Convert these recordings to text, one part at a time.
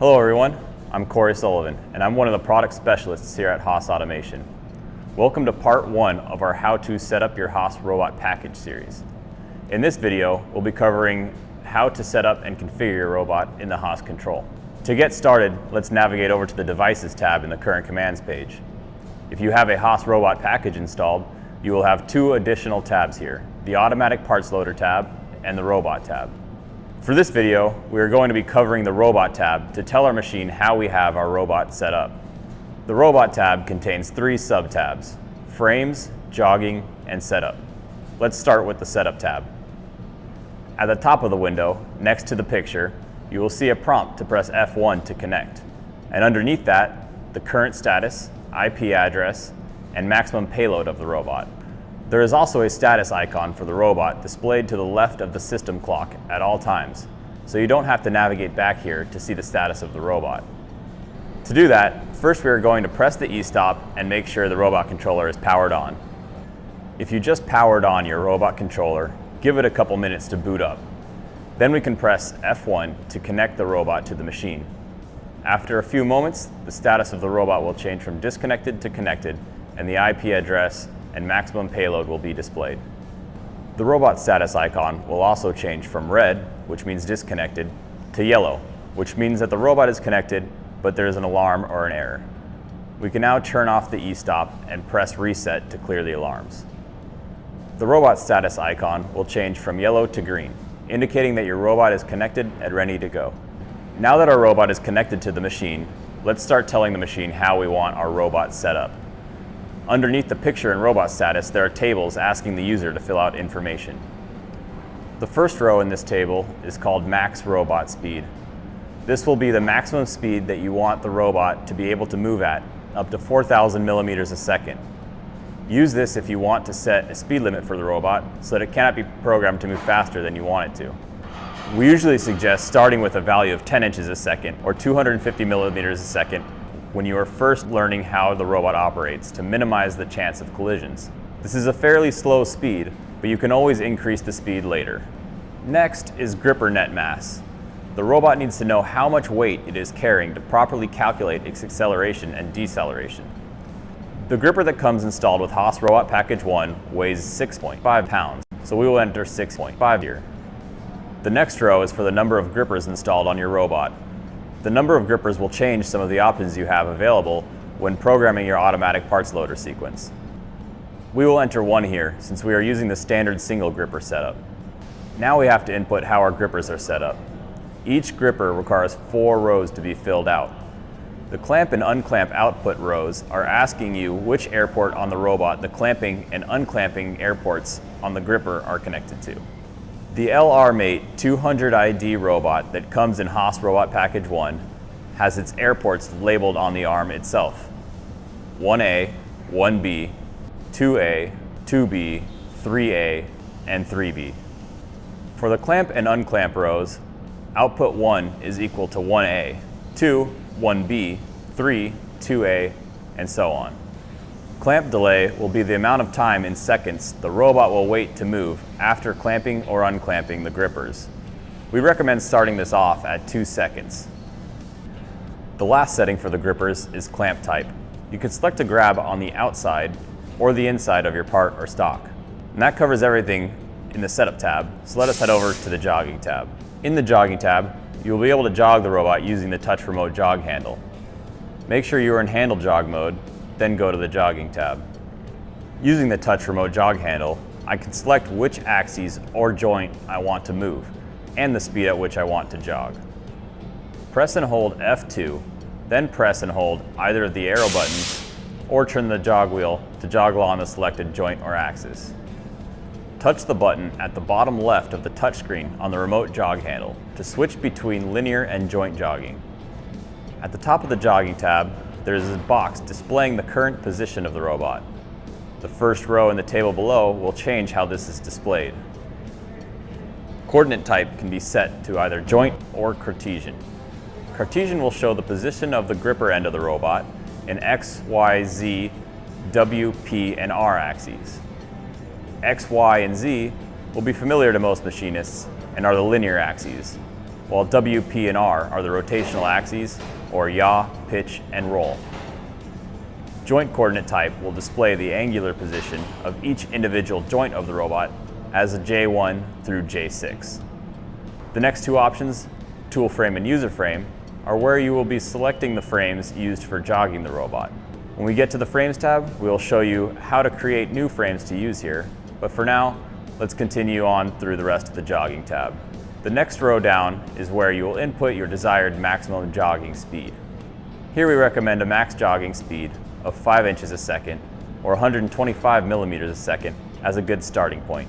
Hello everyone, I'm Corey Sullivan and I'm one of the product specialists here at Haas Automation. Welcome to part one of our how to set up your Haas robot package series. In this video, we'll be covering how to set up and configure your robot in the Haas control. To get started, let's navigate over to the Devices tab in the Current Commands page. If you have a Haas robot package installed, you will have two additional tabs here, the Automatic Parts Loader tab and the Robot tab. For this video, we are going to be covering the Robot tab to tell our machine how we have our robot set up. The Robot tab contains three sub-tabs, Frames, Jogging, and Setup. Let's start with the Setup tab. At the top of the window, next to the picture, you will see a prompt to press F1 to connect. And underneath that, the current status, IP address, and maximum payload of the robot. There is also a status icon for the robot displayed to the left of the system clock at all times, so you don't have to navigate back here to see the status of the robot. To do that, first we are going to press the e-stop and make sure the robot controller is powered on. If you just powered on your robot controller, give it a couple minutes to boot up. Then we can press F1 to connect the robot to the machine. After a few moments, the status of the robot will change from disconnected to connected, and the IP address and maximum payload will be displayed. The robot status icon will also change from red, which means disconnected, to yellow, which means that the robot is connected, but there is an alarm or an error. We can now turn off the e-stop and press reset to clear the alarms. The robot status icon will change from yellow to green, indicating that your robot is connected and ready to go. Now that our robot is connected to the machine, let's start telling the machine how we want our robot set up. Underneath the picture and robot status, there are tables asking the user to fill out information. The first row in this table is called max robot speed. This will be the maximum speed that you want the robot to be able to move at, up to 4,000 millimeters a second. Use this if you want to set a speed limit for the robot so that it cannot be programmed to move faster than you want it to. We usually suggest starting with a value of 10 inches a second or 250 millimeters a second when you are first learning how the robot operates to minimize the chance of collisions. This is a fairly slow speed, but you can always increase the speed later. Next is gripper net mass. The robot needs to know how much weight it is carrying to properly calculate its acceleration and deceleration. The gripper that comes installed with Haas Robot Package 1 weighs 6.5 pounds, so we will enter 6.5 here. The next row is for the number of grippers installed on your robot. The number of grippers will change some of the options you have available when programming your automatic parts loader sequence. We will enter one here since we are using the standard single gripper setup. Now we have to input how our grippers are set up. Each gripper requires four rows to be filled out. The clamp and unclamp output rows are asking you which airport on the robot the clamping and unclamping airports on the gripper are connected to. The LR-Mate 200 ID robot that comes in Haas Robot Package 1 has its airports labeled on the arm itself. 1A, 1B, 2A, 2B, 3A, and 3B. For the clamp and unclamp rows, output 1 is equal to 1A, 2 1B, 3, 2A, and so on. Clamp delay will be the amount of time in seconds the robot will wait to move after clamping or unclamping the grippers. We recommend starting this off at 2 seconds. The last setting for the grippers is clamp type. You can select a grab on the outside or the inside of your part or stock. And that covers everything in the Setup tab, so let us head over to the Jogging tab. In the Jogging tab, you will be able to jog the robot using the touch remote jog handle. Make sure you are in handle jog mode, then go to the jogging tab. Using the touch remote jog handle, I can select which axes or joint I want to move and the speed at which I want to jog. Press and hold F2, then press and hold either of the arrow buttons or turn the jog wheel to jog along the selected joint or axis. Touch the button at the bottom left of the touchscreen on the remote jog handle to switch between linear and joint jogging. At the top of the jogging tab, there is a box displaying the current position of the robot. The first row in the table below will change how this is displayed. Coordinate type can be set to either joint or Cartesian. Cartesian will show the position of the gripper end of the robot in X, Y, Z, W, P, and R axes. X, Y, and Z will be familiar to most machinists and are the linear axes. While W, P, and R are the rotational axes, or yaw, pitch, and roll. Joint coordinate type will display the angular position of each individual joint of the robot as a J1 through J6. The next two options, tool frame and user frame, are where you will be selecting the frames used for jogging the robot. When we get to the Frames tab, we will show you how to create new frames to use here, but for now, let's continue on through the rest of the Jogging tab. The next row down is where you will input your desired maximum jogging speed. Here we recommend a max jogging speed of 5 inches a second or 125 millimeters a second as a good starting point.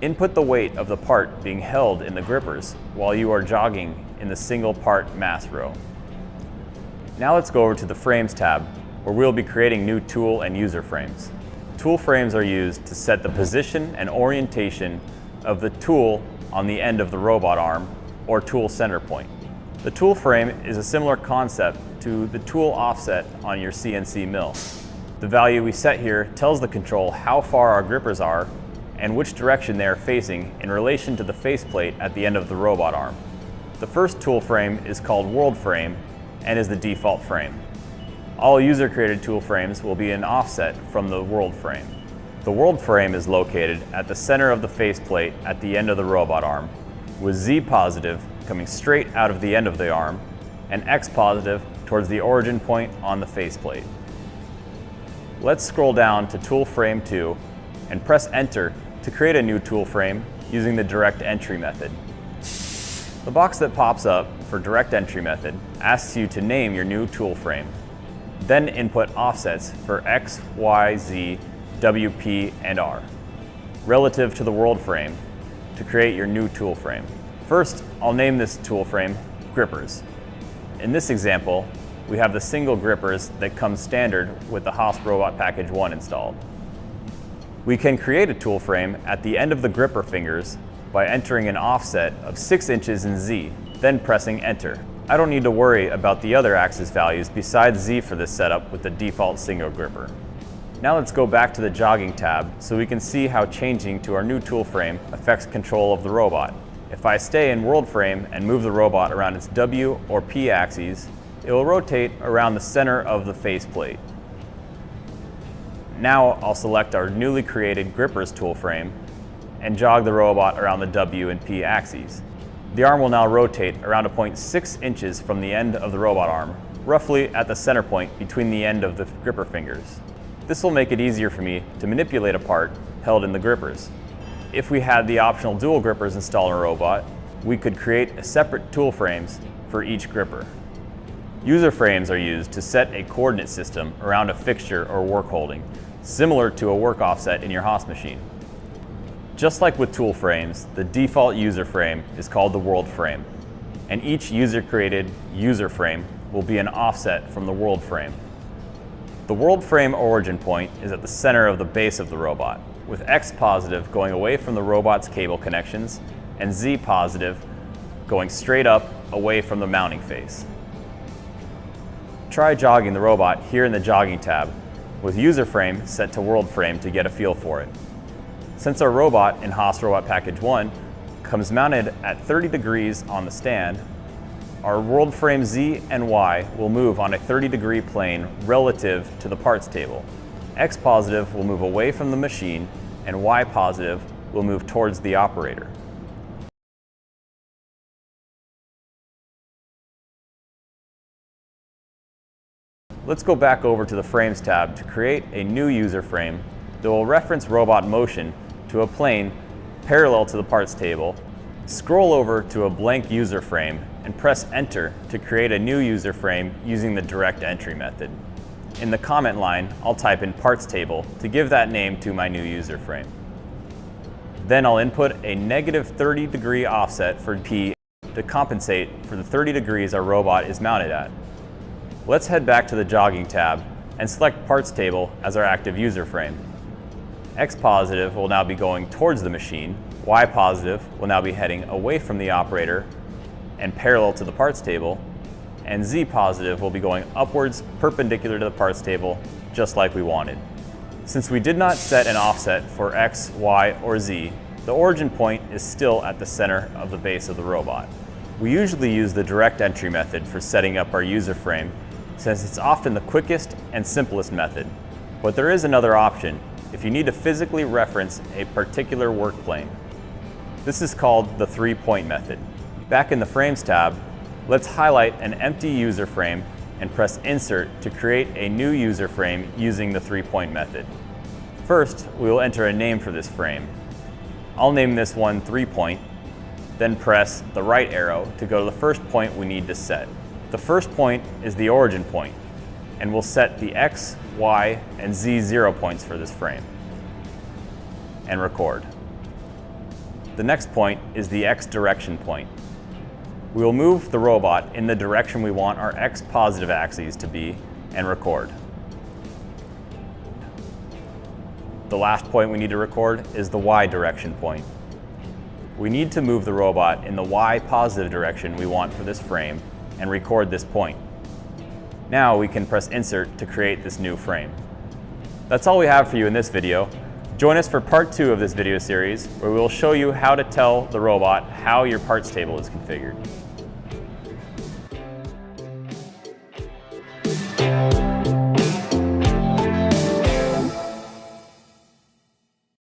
Input the weight of the part being held in the grippers while you are jogging in the single part mass row. Now let's go over to the Frames tab where we'll be creating new tool and user frames. Tool frames are used to set the position and orientation of the tool on the end of the robot arm or tool center point. The tool frame is a similar concept to the tool offset on your CNC mill. The value we set here tells the control how far our grippers are and which direction they are facing in relation to the faceplate at the end of the robot arm. The first tool frame is called World Frame and is the default frame. All user-created tool frames will be an offset from the world frame. The world frame is located at the center of the faceplate at the end of the robot arm, with Z positive coming straight out of the end of the arm and X positive towards the origin point on the faceplate. Let's scroll down to Tool Frame 2 and press Enter to create a new tool frame using the Direct Entry method. The box that pops up for Direct Entry method asks you to name your new tool frame. Then input offsets for X, Y, Z, W, P, and R relative to the world frame to create your new tool frame. First, I'll name this tool frame Grippers. In this example, we have the single grippers that come standard with the Haas Robot Package 1 installed. We can create a tool frame at the end of the gripper fingers by entering an offset of 6 inches in Z, then pressing enter. I don't need to worry about the other axis values besides Z for this setup with the default single gripper. Now let's go back to the jogging tab so we can see how changing to our new tool frame affects control of the robot. If I stay in world frame and move the robot around its W or P axes, it will rotate around the center of the faceplate. Now I'll select our newly created grippers tool frame and jog the robot around the W and P axes. The arm will now rotate around a point 6 inches from the end of the robot arm, roughly at the center point between the end of the gripper fingers. This will make it easier for me to manipulate a part held in the grippers. If we had the optional dual grippers installed in a robot, we could create separate tool frames for each gripper. User frames are used to set a coordinate system around a fixture or work holding, similar to a work offset in your Haas machine. Just like with tool frames, the default user frame is called the world frame, and each user-created user frame will be an offset from the world frame. The world frame origin point is at the center of the base of the robot, with X positive going away from the robot's cable connections and Z positive going straight up away from the mounting face. Try jogging the robot here in the jogging tab with user frame set to world frame to get a feel for it. Since our robot in Haas Robot Package 1 comes mounted at 30 degrees on the stand, our world frame Z and Y will move on a 30 degree plane relative to the parts table. X positive will move away from the machine and Y positive will move towards the operator. Let's go back over to the Frames tab to create a new user frame that will reference robot motion to a plane parallel to the parts table, scroll over to a blank user frame, and press Enter to create a new user frame using the direct entry method. In the comment line, I'll type in parts table to give that name to my new user frame. Then I'll input a negative 30 degree offset for P to compensate for the 30 degrees our robot is mounted at. Let's head back to the jogging tab and select parts table as our active user frame. X positive will now be going towards the machine, Y positive will now be heading away from the operator and parallel to the parts table, and Z positive will be going upwards perpendicular to the parts table, just like we wanted. Since we did not set an offset for X, Y, or Z, the origin point is still at the center of the base of the robot. We usually use the direct entry method for setting up our user frame since it's often the quickest and simplest method. But there is another option if you need to physically reference a particular work plane. This is called the three-point method. Back in the Frames tab, let's highlight an empty user frame and press Insert to create a new user frame using the three-point method. First, we will enter a name for this frame. I'll name this one three-point, then press the right arrow to go to the first point we need to set. The first point is the origin point, and we'll set the X, Y, and Z zero points for this frame, and record. The next point is the X direction point. We will move the robot in the direction we want our X positive axes to be and record. The last point we need to record is the Y direction point. We need to move the robot in the Y positive direction we want for this frame and record this point. Now we can press Insert to create this new frame. That's all we have for you in this video. Join us for part two of this video series where we will show you how to tell the robot how your parts table is configured.